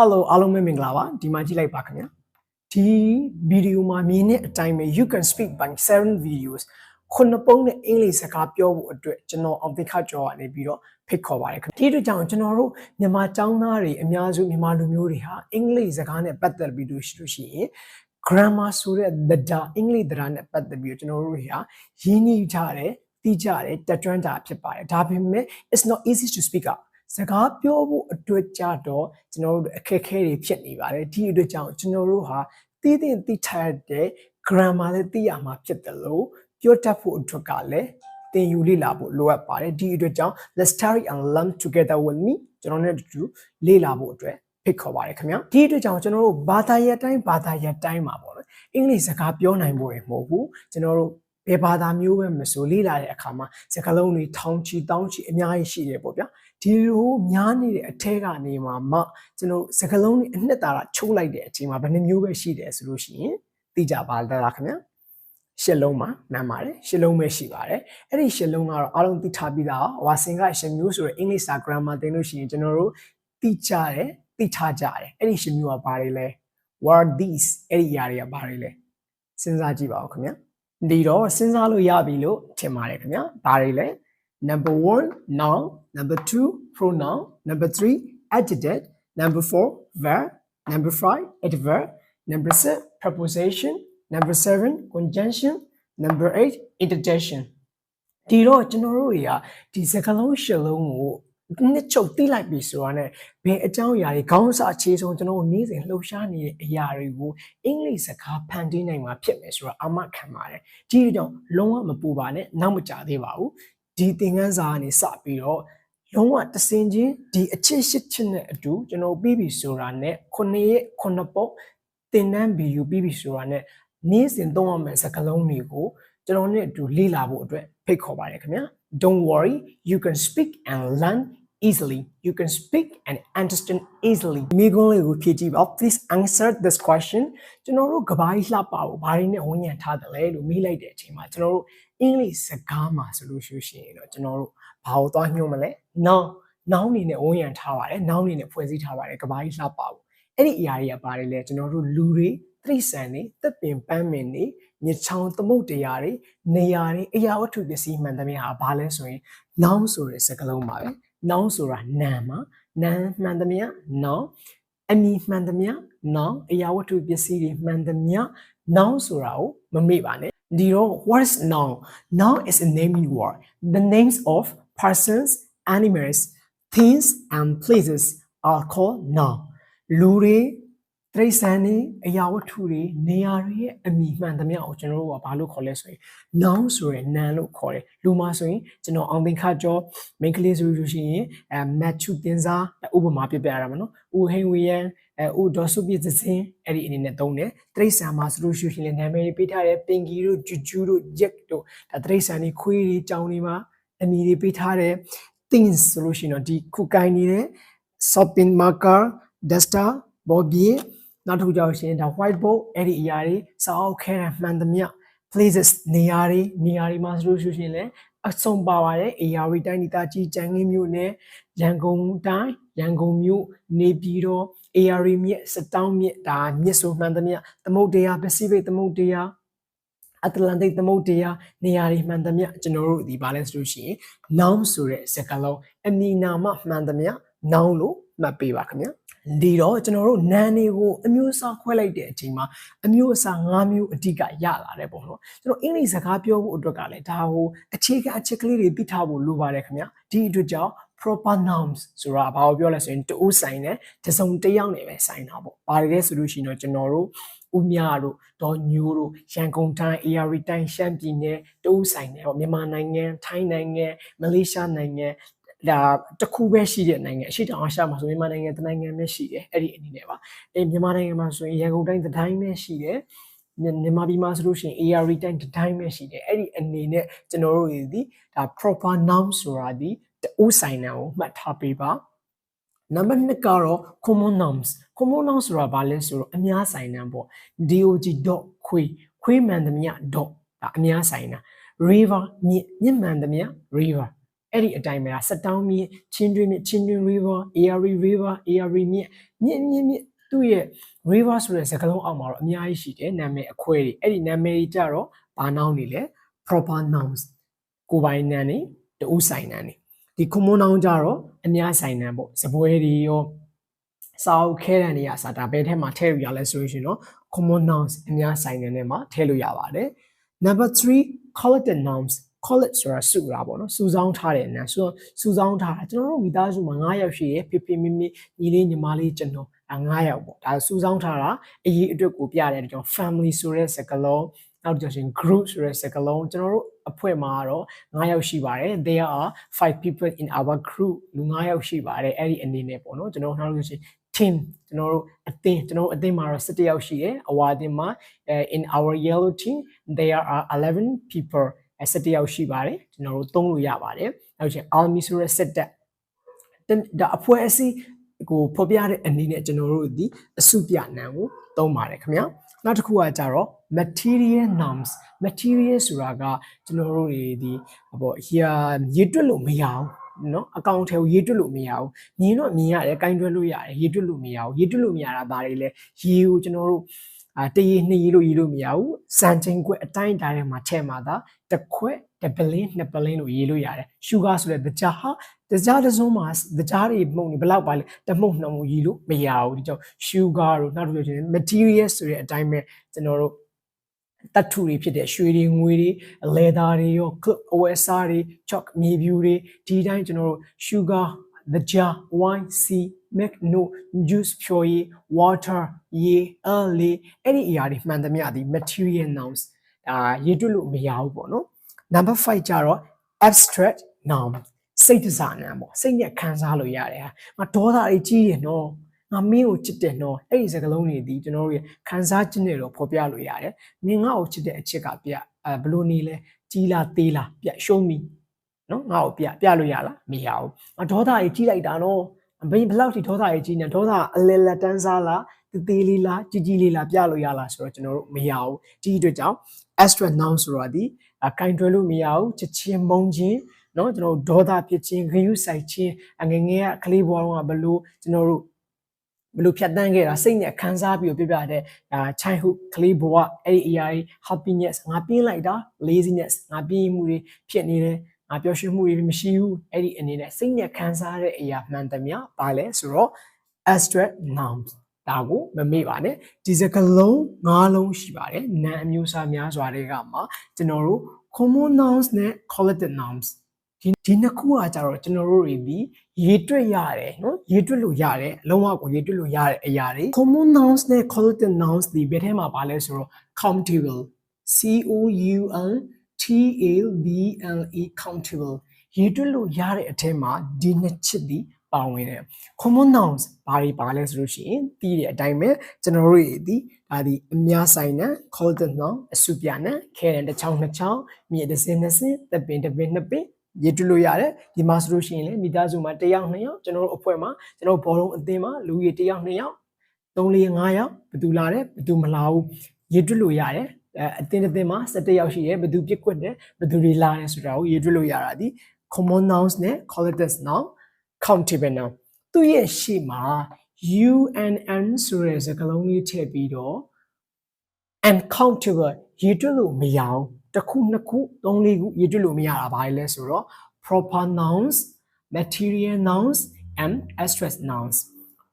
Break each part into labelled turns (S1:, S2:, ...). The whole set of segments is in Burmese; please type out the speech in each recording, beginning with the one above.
S1: Hello အားလုံးပဲမင်္ဂလာပါဒီမှာကြည့်လိုက်ပါခင်ဗျာဒီဗီဒီယိုမှာမြင်တဲ့အတိုင်းပဲ you can speak by seven videos ခုနှစ်ပုံနဲ့အင်္ဂလိပ်စကားပြောဖို့အတွက်ကျွန်တော်အောင်သိခကျော်ကနေပြီးတော့ဖိတ်ခေါ်ပါတယ်ခင်ဗျာဒီအတွက်ကြောင့်ကျွန်တော်တို့မြန်မာကျောင်းသားတွေအများစုမြန်မာလူမျိုးတွေဟာအင်္ဂလိပ်စကားနဲ့ပတ်သက်ပြီးလို့ရှိလို့ရှိရင် grammar ဆိုတဲ့ the da အင်္ဂလိပ်တရားနဲ့ပတ်သက်ပြီးတော့ကျွန်တော်တို့တွေဟာရင်းနှီးကြတယ်သိကြတယ်တက်ကျွမ်းတာဖြစ်ပါတယ်ဒါပေမဲ့ it's not easy to speak up စကားပြောဖို့အတွက်ကြတော့ကျွန်တော်တို့အခက်အခဲတွေဖြစ်နေပါတယ်ဒီအတွက်ကြောင့်ကျွန်တော်တို့ဟာသိသိသိထားတဲ့ grammar လည်းသိရမှာဖြစ်တယ်လို့ပြောတတ်ဖို့အတွက်ကလည်းသင်ယူလေ့လာဖို့လိုအပ်ပါတယ်ဒီအတွက်ကြောင့် let's study and learn together with me ကျွန်တော်နဲ့အတူလေ့လာဖို့အတွက်ဖိတ်ခေါ်ပါတယ်ခင်ဗျာဒီအတွက်ကြောင့်ကျွန်တော်တို့ဘာသာရပ်တိုင်းဘာသာရပ်တိုင်းမှာပေါ့နော်အင်္ဂလိပ်စကားပြောနိုင်ဖို့ရမဟုတ်ဘူးကျွန်တော်တို့ဘယ်ဘာသာမျိုးပဲမဆိုလေ့လာတဲ့အခါမှာစကားလုံးတွေထောင်ချီတောင်းချီအများကြီးရှိတယ်ပေါ့ဗျာ ဒီလိုများနေတဲ့အထက်ကနေမှမှကျွန်တော်စကားလုံးတွေအနှစ်သာရချုပ်လိုက်တဲ့အချိန်မှာဘယ်နှမျိုးပဲရှိတယ်ဆိုလို့ရှိရင်သိကြပါလားခင်ဗျာရှစ်လုံးမှာမှန်ပါတယ်ရှစ်လုံးပဲရှိပါတယ်အဲ့ဒီရှစ်လုံးကတော့အားလုံးသိထားပြီးသားဝါစင်ကရှစ်မျိုးဆိုတော့ English grammar သင်လို့ရှိရင်ကျွန်တော်တို့သိကြတယ်သိထားကြတယ်အဲ့ဒီရှစ်မျိုးကဘာတွေလဲ what are these အဲ့ဒီຢာတွေကဘာတွေလဲစဉ်းစားကြည့်ပါဦးခင်ဗျာဒီတော့စဉ်းစားလို့ရပြီလို့ထင်ပါတယ်ခင်ဗျာဘာတွေလဲ number 1 noun number 2 pronoun number 3 adjective number 4 verb number 5 adverb number 6 preposition number 7 conjunction number 8 interjection ဒီတော့ကျွန်တော်တို့တွေကဒီစကားလုံးရှစ်လုံးကိုနှစ်ချုပ်တိလိုက်ပြီဆိုတာနဲ့ဘယ်အကြောင်းအရာတွေခေါင်းစာအခြေဆုံးကျွန်တော်တို့နေ့စဉ်လှုပ်ရှားနေတဲ့အရာတွေကိုအင်္ဂလိပ်စကားဖန်တီးနိုင်မှာဖြစ်မယ်ဆိုတာအမှတ်ခံပါတယ်ဒီတော့လုံးဝမပူပါနဲ့နောက်မကြသေးပါဘူး ဒီသင်ခန်းစာကနေစပြီးတော့လုံးဝတစင်ချင်းဒီအချစ်ရှစ်ချစ်နဲ့အတူကျွန်တော်ပြီးပြီဆိုတာနဲ့ခုနှစ်ရက်ခုနှစ်ပုတ်သင်တန်းဗီဒီယိုပြီးပြီဆိုတာနဲ့နေ့စဉ်သုံးရမယ့်စကားလုံးတွေကိုကျွန်တော်နဲ့အတူလေ့လာဖို့အတွက်ဖိတ်ခေါ်ပါတယ်ခင်ဗျာ Don't worry you can speak and learn easily you can speak and understand easily မိကုန်းလေးကိုဖြည့်ကြည့်ပါ please answer this question ကျွန်တော်တို့ကဘာကြီးလှပဖို့ဘာတွေနဲ့ဝန်ညံထားတယ်လဲလို့မေးလိုက်တဲ့အချိန်မှာကျွန်တော်တို့အင်္ဂလိပ်စကားမှာဆိုလို့ရှိရင်တော့ကျွန်တော်တို့ဘာကိုသွားညွှန်းမလဲ now now နေနဲ့ဝန်ညံထားပါတယ် now နေနဲ့ဖွဲ့စည်းထားပါတယ်ကဘာကြီးလှပဖို့အဲ့ဒီအရာတွေကဘာတွေလဲကျွန်တော်တို့လူတွေတိရစ္ဆာန်တွေတက်ပင်ပန်းပင်တွေမြချောင်းသမုတ်တရားတွေနေရာတွေအရာဝတ္ထုပစ္စည်းမှန်သမျှဟာဘာလဲဆိုရင် now ဆိုတဲ့စကားလုံးပါပဲ now ဆိုတာနာမ်မှာနာမ်မှန်သမျှ now အမည်မှန်သမျှ now အရာဝတ္ထုပစ္စည်းတွေမှန်သမျှ now ဆိုတာကိုမမေ့ပါနဲ့ဒီတော့ what is now now is a naming word the names of persons animals things and places are called noun လူတွေ တိရစ္ဆာန်တွေအရာဝတ္ထုတွေနေရာတွေရဲ့အမိမှန်သမျှကိုကျွန်တော်တို့ကဘာလို့ခေါ်လဲဆိုရင် noun ဆိုရယ် noun လို့ခေါ်တယ်လူမှာဆိုရင်ကျွန်တော်အောင်သင်္ခကျော်မိန်ကလေးဆိုလို့ရှိရင်အဲ matchu တင်စားဥပမာပြပြရတာပါနော်ဦးဟင်ဝီယန်အဲဦးဒေါ်စုပြည့်စင်အဲ့ဒီအနေနဲ့သုံးတယ်တိရစ္ဆာန်မှာဆိုလို့ရှိရင်နာမည်တွေပေးထားတယ်ပင်ကီတို့ဂျူဂျူတို့ရက်တို့ဒါတိရစ္ဆာန်တွေခွေးတွေကြောင်တွေမှာအမည်တွေပေးထားတယ် things ဆိုလို့ရှိရင်တော့ဒီခုကိုင်းနေတဲ့ shopping marker duster bobby နောက်တစ်ခုကြောင့်ရှင်ဒါ whiteboard အဲ့ဒီအရာတွေစာအုပ်ခဲတာမှန်သမျှ places နေရာတွေနေရာတွေမှာဆိုလို့ရှိရင်လည်းအဆုံးပါပါတယ်အေယာရီတိုင်းဒေသကြီးကြံငင်းမြို့နယ်ရန်ကုန်တိုင်းရန်ကုန်မြို့နေပြည်တော်အေယာရီမြစ်စတောင်းမြစ်ဒါမြစ်ဆိုမှန်သမျှသမုတ်တရားပစိဖိတ်သမုတ်တရားအတ္တလန္တိတ်သမုတ်တရားနေရာတွေမှန်သမျှကျွန်တော်တို့ဒီဘာလဲဆိုလို့ရှိရင် noun ဆိုတဲ့စကားလုံးအမည်နာမမှန်သမျှ noun လို့မှတ်ပေးပါခင်ဗျာ ဒီတော့ကျွန်တော်တို့နာမ်တွေကိုအမျိုးအစားခွဲလိုက်တဲ့အချိန်မှာအမျိုးအစား၅မျိုးအဓိကရလာတယ်ပေါ့နော်ကျွန်တော်အင်္ဂလိပ်စကားပြောဖို့အတွက်ကလည်းဒါကိုအခြေခံအချက်ကလေးတွေသိထားဖို့လိုပါတယ်ခင်ဗျာဒီအတွက်ကြောင့် proper nouns ဆိုတာဘာကိုပြောလဲဆိုရင်တူဆိုင်နဲ့တစုံတစ်ယောက်နဲ့ပဲဆိုင်တာပေါ့။ဘာတွေလဲဆိုလို့ရှိရင်တော့ကျွန်တော်တို့ဦးမြတို့ဒေါ်ညိုတို့ရန်ကုန်တိုင်း AR တိုင်းရှမ်းပြည်နယ်တူဆိုင်နဲ့ပေါ့မြန်မာနိုင်ငံထိုင်းနိုင်ငံမလေးရှားနိုင်ငံ ဒါတစ်ခုပဲရှိတဲ့နိုင်ငံအရှိတောင်အာရှမှာဆိုမြန်မာနိုင်ငံတစ်နိုင်ငံပဲရှိတယ်အဲ့ဒီအနေနဲ့ပါအဲမြန်မာနိုင်ငံမှာဆိုရင်ရန်ကုန်တိုင်းတစ်တိုင်းပဲရှိတယ်မြန်မာပြည်မှာဆိုလို့ရှိရင် AR တိုင်းတစ်တိုင်းပဲရှိတယ်အဲ့ဒီအနေနဲ့ကျွန်တော်တို့ဒီဒါ proper noun ဆိုတာဒီတူဆိုင်နာကိုမှတ်ထားပေးပါနံပါတ်2ကတော့ common nouns common nouns ဆိုတာဘာလဲဆိုတော့အများဆိုင်နာပေါ့ dog dot ခွေခွေမှန်သမျှ dot ဒါအများဆိုင်နာ river မြစ်မြစ်မှန်သမျှ river အဲ့ဒီအတိုင်းပဲစက်တောင်းမြင့်ချင်းတွင်းမြင့်ချင်းတွင်း river ARI river ARI မြင့်မြင့်မြင့်မြင့်သူ့ရဲ့ river ဆိုတဲ့စကားလုံးအောက်မှာတော့အများကြီးရှိတယ်နာမည်အခွဲတွေအဲ့ဒီနာမည်ကြီးကြတော့ဘာနောင်းနေလဲ proper nouns ကိုယ်ပိုင်နာနေတူဆိုင်နာနေဒီ common noun ကြတော့အများဆိုင်နာပေါ့စပွဲတွေရောစာအုပ်ခဲတံတွေကစာဒါဘယ်ထဲမှာထည့်လို့ရလဲဆိုရင်တော့ common nouns အများဆိုင်နာနဲ့မှာထည့်လို့ရပါတယ် number 3 collected nouns collect ဆိုတာစုတာပေါ့နော်စုဆောင်းထားတဲ့နာမ်ဆိုစုဆောင်းထားတာကျွန်တော်တို့မိသားစုမှာ9ယောက်ရှိရဖေဖေမိမိညီလေးညီမလေးကျွန်တော်အဲ9ယောက်ပေါ့ဒါစုဆောင်းထားတာအရေးအတွက်ကိုပြတဲ့ကျွန်တော် family ဆိုတဲ့စကားလုံးနောက်ကြရင် group ဆိုတဲ့စကားလုံးကျွန်တော်တို့အဖွဲ့မှာတော့9ယောက်ရှိပါတယ် there are 5 people in our group လူ9ယောက်ရှိပါတယ်အဲ့ဒီအနေနဲ့ပေါ့နော်ကျွန်တော်နောက်လို့ရှိရင် team ကျွန်တော်တို့အသင်းကျွန်တော်တို့အသင်းမှာတော့17ယောက်ရှိတယ်အဝါအသင်းမှာ in our yellow team there are 11 people အဲ17ယောက်ရှိပါတယ်ကျွန်တော်တို့သုံးလို့ရပါတယ်နောက်ချင်း army ဆိုတဲ့စစ်တပ်ဒါအဖွဲ့အစည်းကိုဖော်ပြတဲ့အနေနဲ့ကျွန်တော်တို့ဒီအစုပြနံကိုသုံးပါတယ်ခင်ဗျာနောက်တစ်ခုကကြတော့ material nouns material ဆိုတာကကျွန်တော်တို့တွေဒီပေါ့ရာရေးတွက်လို့မရအောင်နော်အကောင့်ထဲကိုရေးတွက်လို့မရဘူးမြင်တော့မြင်ရတယ်ကင်တွက်လို့ရတယ်ရေးတွက်လို့မရဘူးရေးတွက်လို့မရတာဘာတွေလဲရေးကိုကျွန်တော်တို့ အာတရေနှစ်ရေလို့ရေးလို့မရဘူးစံချိန်ခွက်အတိုင်းတားထဲမှာထဲမှာသာတစ်ခွက်တစ်ပလင်းနှစ်ပလင်းလို့ရေးလို့ရတယ်ရှူဂါဆိုတဲ့တကြားဟာတကြားတစ်စုံမှာတကြားတွေမှုန်နေဘလောက်ပါလဲတမှုန့်နှမှုရေးလို့မရဘူးဒီကြောင့်ရှူဂါတို့နောက်တစ်ခုချင်း material ဆိုတဲ့အတိုင်းပဲကျွန်တော်တို့တတ်ထူတွေဖြစ်တဲ့ရွှေတွေငွေတွေအလဲသားတွေရော OSR တွေ chalk မြေပြူတွေဒီတိုင်းကျွန်တော်တို့ sugar the jar wine sea milk no juice ဖြော်ရည် water ရေအလေအဲ့ဒီအရာတွေမှန်သမျှဒီ material nouns အာရေးတွက်လို့မရဘူးပေါ့နော် number 5ကြတော့ abstract noun စိတ်တစားနာပေါ့စိတ်နဲ့ခံစားလို့ရတယ်ဟာငါဒေါသတွေကြီးတယ်နော်ငါမင်းကိုချစ်တယ်နော်အဲ့ဒီစကားလုံးတွေဒီကျွန်တော်တို့ရခံစားခြင်းတွေတော့ဖော်ပြလို့ရတယ်မင်းငါ့ကိုချစ်တဲ့အချစ်ကပြအဲဘလို့နေလဲကြီးလားသေးလားပြရှုံးပြီနော်ငါ့ကိုပြပြလို့ရလားမရဘူးငါဒေါသတွေကြီးလိုက်တာနော် ဘယ်ဘလောက်ထိဒေါသတွေကြီးနေဒေါသအလဲလက်တန်းစားလားသေးသေးလေးလားကြီးကြီးလေးလားပြလို့ရလားဆိုတော့ကျွန်တော်တို့မရဘူးဒီအတွက်ကြောင့် abstract noun ဆိုတော့ဒီအကင်တွယ်လို့မရဘူးချစ်ချင်းမုန်းချင်းเนาะကျွန်တော်တို့ဒေါသဖြစ်ခြင်းဂရုစိုက်ခြင်းအငငယ်ကကလေးဘွားတော့ဘလို့ကျွန်တော်တို့ဘလို့ဖြတ်တန်းခဲ့တာစိတ်နဲ့ခံစားပြီးပြပြတဲ့ဒါ childhood ကလေးဘဝအဲ့ဒီအရာကြီး happiness ငါပြင်းလိုက်တာ laziness ငါပြင်းမှုတွေဖြစ်နေတယ် ငါပျော်ရွှင်မှုတွေမရှိဘူးအဲ့ဒီအနေနဲ့စိတ်နဲ့ခံစားတဲ့အရာမှန်သမျှပါလဲဆိုတော့ abstract nouns ဒါကိုမမေ့ပါနဲ့ဒီစကလုံး၅လုံးရှိပါတယ်နာမ်အမျိုးအစားများစွာတွေကမှကျွန်တော်တို့ common nouns နဲ့ collective nouns ဒီဒီနှစ်ခုကကြတော့ကျွန်တော်တို့တွေဒီရေးတွက်ရတယ်နော်ရေးတွက်လို့ရတယ်အလုံးဝကိုရေးတွက်လို့ရတဲ့အရာတွေ common nouns နဲ့ collective nouns ဒီဘယ်ထဲမှာပါလဲဆိုတော့ countable C O U N T A B L E countable ရေးတွက်လို့ရတဲ့အထက်မှာဒီနှစ်ချက်ဒီပါဝင်တယ် common nouns ဘာတွေပါလဲဆိုလို့ရှိရင်ပြီးတဲ့အတိုင်းပဲကျွန်တော်တို့ဒီဒါဒီအများဆိုင်နဲ့ collective noun အစုပြနဲ့ခဲတဲ့တစ်ချောင်းနှစ်ချောင်းမြေတစ်စင်းနှစ်စင်းတပင်တပင်နှစ်ပင်ရေးတွလို့ရတယ်ဒီမှာဆိုလို့ရှိရင်လေမိသားစုမှာတစ်ယောက်နှစ်ယောက်ကျွန်တော်တို့အဖွဲ့မှာကျွန်တော်ဘောလုံးအသင်းမှာလူကြီးတစ်ယောက်နှစ်ယောက်3 4 5ယောက်ဘယ်သူလာတယ်ဘယ်သူမလာဘူးရေးတွလို့ရတယ် အဲအသင်းတစ်သင်းမှာ17ယောက်ရှိတယ်ဘယ်သူပြစ်ကွက်တယ်ဘယ်သူတွေလာတယ်ဆိုတာကိုရေးတွလို့ရတာဒီ common nouns နဲ့ collective noun countable noun သူ့ရဲ့ရှေ့မှာ UNN ဆိုတဲ့စကားလုံးလေးထည့်ပြီးတော့ uncountable ရေးတွက်လို့မရအောင်တစ်ခုနှစ်ခုသုံးလေးခုရေးတွက်လို့မရတာဘာလဲဆိုတော့ proper nouns material nouns and abstract nouns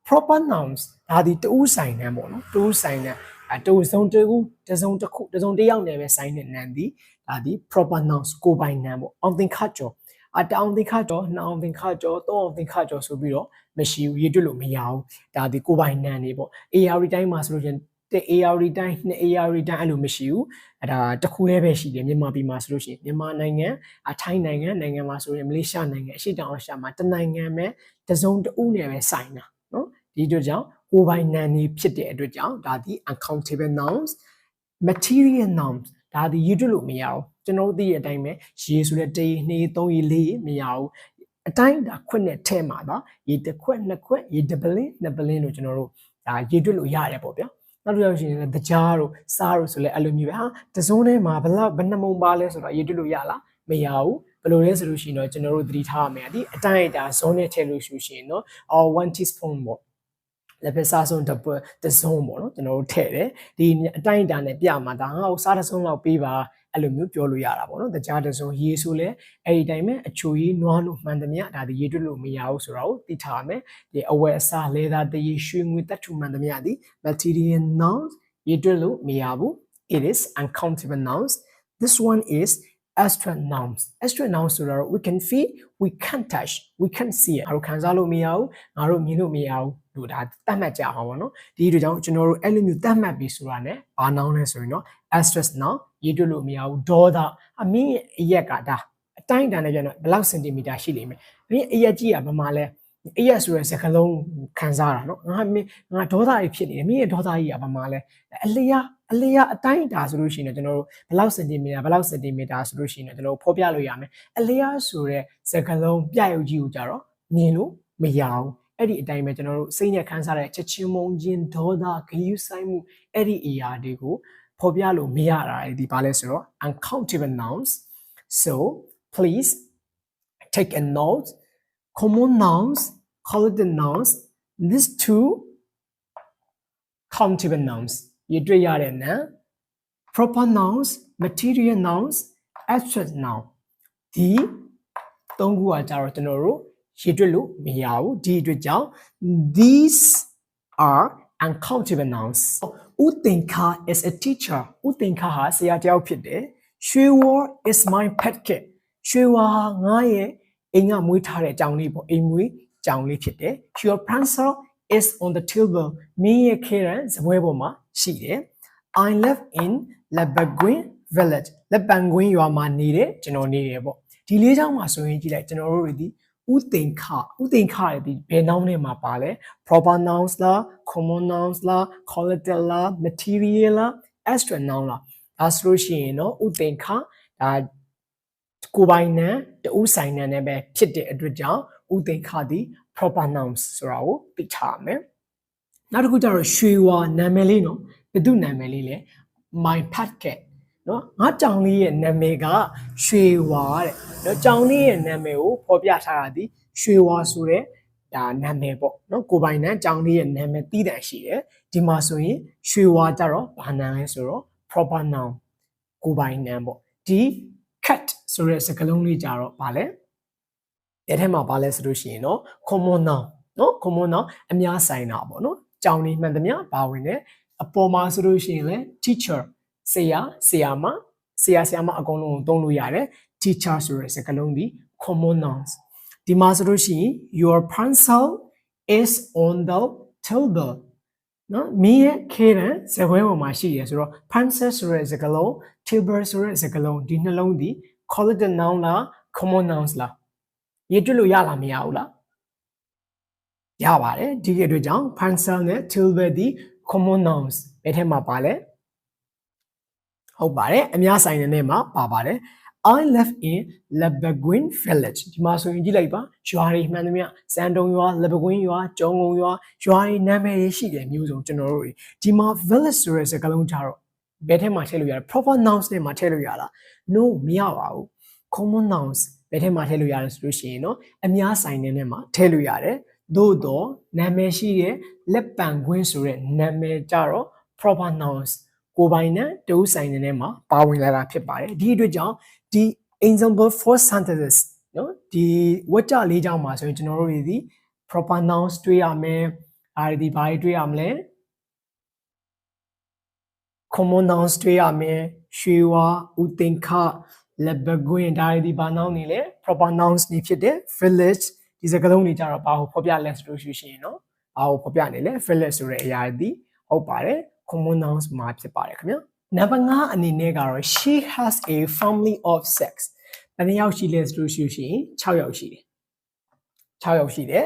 S1: proper nouns ဒါဒီတူးဆိုင်နံပေါ့နော်တူးဆိုင်နံ အတူစုံတူတစုံတစ်ခုတစုံတစ်ယောက်နဲ့ပဲဆိုင်တဲ့နံဒီဒါဒီ proper nouns ကိုပိုင်နံပေါ့အောင်သင်ခတ်ကျော်အတောင်သင်္ခါကျော်နှောင်သင်္ခါကျော်သုံးအောင်သင်္ခါကျော်ဆိုပြီးတော့မရှိဘူးရေးတွက်လို့မရဘူးဒါဒီကိုပိုင်နံနေပေါ့ AR တိုင်းမှာဆိုလို့ချင်းတဲ့ AR တိုင်းနှစ် AR တိုင်းအဲ့လိုမရှိဘူးအဲ့ဒါတစ်ခုလေးပဲရှိတယ်မြန်မာပြည်မှာဆိုလို့ရှိရင်မြန်မာနိုင်ငံအထိုင်းနိုင်ငံနိုင်ငံမှာဆိုရင်မလေးရှားနိုင်ငံအရှေ့တောင်အာရှမှာတနိုင်ငံပဲတစုံတဦးနဲ့ပဲဆိုင်တာနော်ဒီအတွက်ကြောင့် ကိုပိုင်နာနေဖြစ်တဲ့အတွက်ကြောင့်ဒါဒီ uncountable nouns material nouns ဒါဒီယူတွလို့မရအောင်ကျွန်တော်တို့သိတဲ့အတိုင်းပဲရေဆိုတဲ့တေးနှေးသုံးရေလေးမရအောင်အတိုင်းဒါခွက်နဲ့ထဲမှာပါရေတစ်ခွက်နှစ်ခွက်ရေဒပလင်းနှစ်ပလင်းလို့ကျွန်တော်တို့ဒါရေတွက်လို့ရတယ်ပေါ့ဗျာနောက်တစ်ယောက်ရှိနေတဲ့ကြားတို့စားတို့ဆိုလဲအဲ့လိုမျိုးပဲဟာတစုံထဲမှာဘလောက်ဘယ်နှမုံပါလဲဆိုတော့ရေတွက်လို့ရလားမရဘူးဘယ်လိုလဲဆိုလို့ရှိရင်တော့ကျွန်တော်တို့သတိထားရမယ်ဒီအတိုင်းဒါဇုံးနဲ့ထည့်လို့ရှိရင်တော့ or one teaspoon ပေါ့ လက်ဖက်စားဆုံးတစ်ပွတစ်စုံပေါ့နော်ကျွန်တော်တို့ထည့်တယ်ဒီအတိုင်းအတာနဲ့ပြမှာဒါငါ့ကိုစားတစ်စုံလောက်ပေးပါအဲ့လိုမျိုးပြောလို့ရတာပေါ့နော်တကြားတစ်စုံရေဆိုလဲအဲ့ဒီတိုင်းပဲအချိုကြီးနွားလို့မှန်သမျှဒါဒီရေတွက်လို့မရဘူးဆိုတော့သိထားရမယ်ဒီအဝယ်အစားလဲသားတရေရွှေငွေတက်ထူမှန်သမျှဒီ material nouns ရေတွက်လို့မရဘူး it is uncountable nouns this one is abstract nouns abstract nouns ဆိုတော့ we can feel we can't touch we can't see ငါတို့ခံစားလို့မရဘူးငါတို့မြင်လို့မရဘူးလို့ဒါတတ်မှတ်ကြအောင်ပေါ့နော်ဒီအတွက်ကြောင့်ကျွန်တော်တို့အဲ့လိုမျိုးတတ်မှတ်ပြီးဆိုတာ ਨੇ ဘာ noun လဲဆိုရင်တော့ abstract noun ရေးတွေ့လို့မရဘူးဒေါသအမင်းရဲ့အရက်ကဒါအတိုင်းအတာနဲ့ပြန်တော့ဘယ်လောက်စင်တီမီတာရှိလိမ့်မယ်အမင်းအရက်ကြီးကဘာမှလဲ အရက်ဆိုတဲ့စကားလုံးခံစားတာနော်ငါမင်းငါဒေါသကြီးဖြစ်နေတယ်မင်းရဲ့ဒေါသကြီးကဘာမှလဲအလျာအလျာအတိုင်းအတာဆိုလို့ရှိရင်ကျွန်တော်တို့ဘယ်လောက်စင်တီမီတာဘယ်လောက်စင်တီမီတာဆိုလို့ရှိရင်ကျွန်တော်တို့ဖော်ပြလို့ရမယ်အလျာဆိုတဲ့စကားလုံးပြရုပ်ကြီးကိုကြတော့မြင်လို့မရဘူးအဲ့ဒီအတိုင်းပဲကျွန်တော်တို့စိတ်နဲ့ခန်းစားတဲ့ချက်ချင်းမုန်းခြင်းဒေါသဂရုစိုက်မှုအဲ့ဒီအရာတွေကိုဖော်ပြလို့မရတာဒီပါလဲဆိုတော့ uncountable nouns so please take a note common nouns collected nouns these two countable nouns ရတွေ့ရတဲ့နာ proper nouns material nouns abstract noun ဒီသုံးခုကကြတော့ကျွန်တော်တို့ရတွေ့လို့မရဘူးဒီအတွက်ကြောင့် these are uncountable nouns ဦးသင်္ခါ is a teacher ဦးသင်္ခါဟာဆရာတစ်ယောက်ဖြစ်တယ်ရွှေဝါ is my pet cat ရွှေဝါဟာငါရဲ့ အိမ်ကမွေးထားတဲ့အကြောင်းလေးပေါ့အိမ်မွေးကြောင်လေးဖြစ်တယ် your pencil is on the table မင်းရဲ့ခဲရန်ဇပွဲပေါ်မှာရှိတယ် I live in Lebaguin village လက်ပံကွင်းရွာမှာနေတယ်ကျွန်တော်နေတယ်ပေါ့ဒီလေးချောင်းမှာဆိုရင်ကြည့်လိုက်ကျွန်တော်တို့ဒီဥသင်္ခဥသင်္ခရဲ့ဒီဘယ်နောင်းနဲ့မှာပါလဲ proper nouns လား common nouns လား collective လား material လား abstract noun လားဒါဆိုလို့ရှိရင်တော့ဥသင်္ခဒါ ကိုယ်ပိုင်နံတူဆိုင်နံနဲ့ပဲဖြစ်တဲ့အတွက်ကြောင့်ဥသင်္ခသည် proper nouns ဆိုတာကိုသိထားရမယ်နောက်တစ်ခုကျတော့ရွှေဝါနာမည်လေးနော်ဘယ်သူနာမည်လေးလဲ my pet cat နော်ငါကြောင်လေးရဲ့နာမည်ကရွှေဝါတဲ့နော်ကြောင်လေးရဲ့နာမည်ကိုဖော်ပြထားတာဒီရွှေဝါဆိုတဲ့ဒါနာမည်ပေါ့နော်ကိုပိုင်နန်းကြောင်လေးရဲ့နာမည်တည်တယ်ရှိတယ်ဒီမှာဆိုရင်ရွှေဝါကြတော့ဘာနာလဲဆိုတော့ proper noun ကိုပိုင်နန်းပေါ့ဒီ cat ဆိုတဲ့စကားလုံးလေးကြတော့ဗာလဲအဲ့ထဲမှာဗာလဲဆိုလို့ရှိရင်တော့ common noun နော် common noun အများဆိုင်တာပေါ့နော်ကြောင်လေးမှန်သမျှဘာဝင်လဲအပေါ်မှာဆိုလို့ရှိရင်လဲ teacher ဆရာဆရာမဆရာဆရာမအကုန်လုံးကိုသုံးလို့ရတယ် teacher ဆိုတဲ့စကားလုံးဒီ common nouns ဒီမှာဆိုလို့ရှိရင် your pencil is on the table နော်မင်းရဲ့ခဲတံဇပွဲပေါ်မှာရှိရဆိုတော့ pencil ဆိုတဲ့စကားလုံး table ဆိုတဲ့စကားလုံးဒီနှလုံးဒီ collective noun လား common nouns လားရေးတွေ့လို့ရလားမရဘူးလားရပါတယ်ဒီကအတွက်ကြောင့် pencil နဲ့ table ဒီ common nouns ဘယ်ထဲမှာပါလဲဟုတ်ပါတယ်အများဆိုင်တဲ့နေမှာပါပါတယ် I live in Lebaguin village ဒီမှာဆိုရင်ကြည့်လိုက်ပါရွာတွေမှန်သမျှစံတုံရွာ Lebaguin ရွာကျုံငုံရွာရွာတွေနာမည်တွေရှိတယ်မျိုးစုံကျွန်တော်တို့ဒီမှာ village ဆိုတဲ့စကားလုံးကြတော့ ဘယ်ထဲမှာထည့်လို့ရလဲ proper nouns နဲ့မှာထည့်လို့ရလား no မရပါဘူး common nouns ဘယ်ထဲမှာထည့်လို့ရတယ်ဆိုလို့ရှိရင်တော့အများဆိုင်တဲ့နေမှာထည့်လို့ရတယ်သို့တော့နာမည်ရှိတဲ့လက်ပံခွင်းဆိုတဲ့နာမည်ကြတော့ proper nouns ကိုပိုင်နဲ့တူဆိုင်တဲ့နေမှာပါဝင်လာတာဖြစ်ပါတယ်ဒီအတွက်ကြောင့်ဒီ example for sentences နော်ဒီဝကြလေးကြောင်းမှာဆိုရင်ကျွန်တော်တို့တွေဒီ proper nouns တွေ့ရမယ်အားဒီဘာတွေတွေ့ရမလဲ common nouns တွေ့ရမယ်ရွှေဝါဥသင်္ခလက်ဘကွင်းဒါတွေဒီဘာ noun နေလဲ proper nouns နေဖြစ်တဲ့ village ဒီစကားလုံးတွေကြတော့ဘာကိုဖော်ပြလဲဆိုလို့ရှိရင်နော်ဘာကိုဖော်ပြနေလဲ village ဆိုတဲ့အရာဒီဟုတ်ပါတယ် common nouns မှာဖြစ်ပါတယ်ခင်ဗျာနံပါတ်5အနေနဲ့ကတော့ she has a family of six ဘယ်နှယောက်ရှိလဲဆိုလို့ရှိရင်6ယောက်ရှိတယ်6ယောက်ရှိတယ်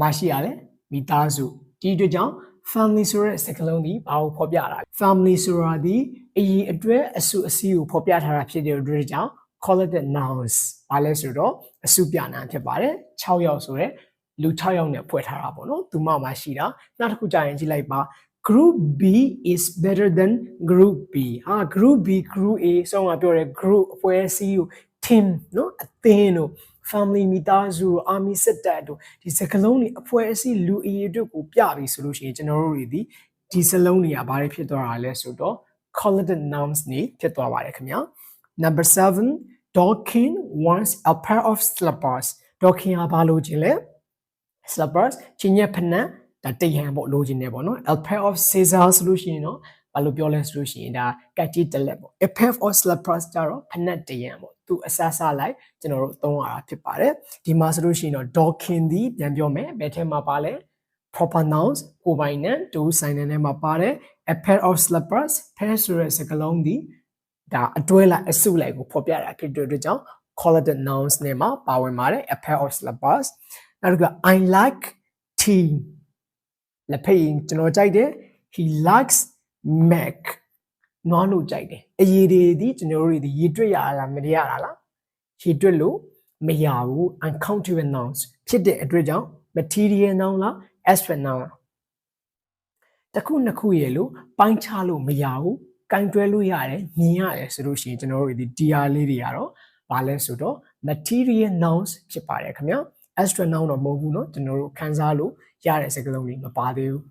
S1: မရှိရလဲမိသားစုဒီအတွက်ကြောင့် family ဆိုတဲ့စကားလုံးဒီဘာကိုဖော်ပြတာ family ဆိုတာဒီအရင်အတွက်အစုအစည်းကိုဖော်ပြထားတာဖြစ်တဲ့အတွက်ကြောင့် collected nouns ဘာလဲဆိုတော့အစုပြနာဖြစ်ပါတယ်6ယောက်ဆိုတဲ့လူ6ယောက်နဲ့ဖွဲ့ထားတာပေါ့နော်သူမမှာရှိတာနောက်တစ်ခုကြာရင်ကြည့်လိုက်ပါ group B is better than group B ဟာ group B group A ဆောင်းကပြောတယ် group အဖွဲ့အစည်းကိုထ team နော်အသင်းတို့ family မိသားစုတို့ army စစ်တပ်တို့ဒီစကလုံးတွေအဖွဲ့အစည်းလူအည်အတွက်ကိုပြပြီဆိုလို့ရှိရင်ကျွန်တော်တို့တွေဒီဒီစလုံးတွေကဘာတွေဖြစ်သွားတာလဲဆိုတော့ collected nouns နေဖြစ်သွားပါတယ်ခင်ဗျာ number 7 Dawkins wants a pair of slippers Dawkins ကဘာလို့ခြင်းလဲ slippers ချင်းရက်ဖနက်ဒါတရံပေါ့လိုချင်တယ်ပေါ့နော် a pair of scissors ဆိုလို့ရှိရင်တော့ဘာလို့ပြောလဲဆိုလို့ရှိရင်ဒါကတ်တီတလက်ပေါ့ a pair of slippers ကြတော့ဖနက်တရံပေါ့ သူအဆဆလိုက်ကျွန်တော်တို့သုံးရတာဖြစ်ပါတယ်ဒီမှာဆိုလို့ရှိရင်တော့ Dawkins ဒီပြန်ပြောမယ်ဘယ်ထဲမှာပါလဲ proper nouns ကိုယ်ပိုင်နဲ့ to sign နဲ့မှာပါတယ် a pair of slippers pair ဆိုတဲ့စကားလုံးဒီဒါအတွဲလိုက်အစုလိုက်ကိုဖော်ပြတာဖြစ်တဲ့အတွက်ကြောင့် collected nouns နဲ့မှာပါဝင်ပါတယ် a pair of slippers နောက်တစ်ခါ I like tea လက်ဖိတ်ရင်ကျွန်တော်ကြိုက်တယ် he likes mac နွားလို့ကြိုက်တယ်အရေးတွေဒီကျွန်တော်တို့တွေဒီရေတွက်ရလားမရတာလားရေတွက်လို့မရဘူး uncountable nouns ဖြစ်တဲ့အတွက်ကြောင့် material noun လား abstract noun လားတစ်ခုနှစ်ခုရေလို့ပိုင်းခြားလို့မရဘူးကင်တွဲလို့ရတယ်မြင်ရတယ်ဆိုလို့ရှိရင်ကျွန်တော်တို့ဒီ DR လေးတွေကတော့ဘာလဲဆိုတော့ material nouns ဖြစ်ပါတယ်ခင်ဗျာ abstract noun တော့မဟုတ်ဘူးเนาะကျွန်တော်တို့ခန်းစားလို့ရတဲ့စကားလုံးတွေမပါသေးဘူး